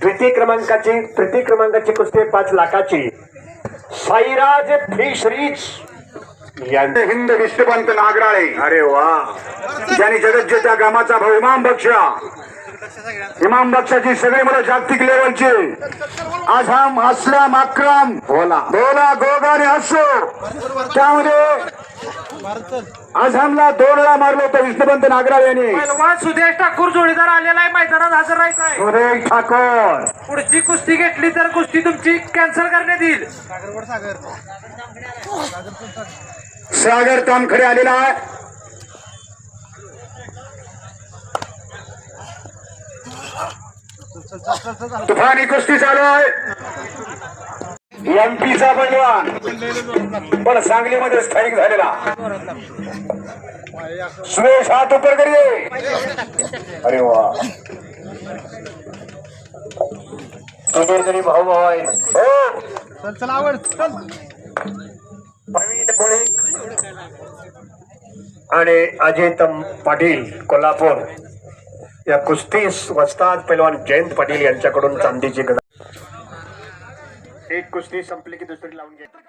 द्वितीय क्रमांकाची तृतीय क्रमांकाची कुस्ती पाच लाखाची. साईराज फिशरीज यांचे हिंद विष्णुपंत नागराळे. अरे वा. ज्यांनी जगज्जेच्या गामाचा भाऊ इमाम बक्षा इमाम बक्षाची सगळी मुलं जागतिक लेवलची. आझाम असलाम अक्रम. बोला. भोला गोगा आणि हसो. त्यामध्ये आझामला दोन वेळा मारलं होतं विष्णुपंत नागराळे यांनी. पैलवान सुदेश ठाकूर जोडीदार आलेला आहे मैदानात हजर राहायचा आहे. सुरेश ठाकोर. पुढची कुस्ती घेतली तर कुस्ती तुमची कॅन्सल करण्यात येईल. सागर तामखडे आलेला आहे. तुफानी कुस्ती चालू आहे. एमपीचा पैलवान पण सांगलीमध्ये स्थायिक झालेला. सुरेश हात उपर करिये अरे वा. भाऊ भाऊ आहे हो. प्रवीण आणि अजित पाटील कोल्हापूर. या कुस्ती वस्ताद पैलवान जयंत पाटील यांच्याकडून चांदीची गदा एक कुस्ती संपली की दुसरी लावून घ्या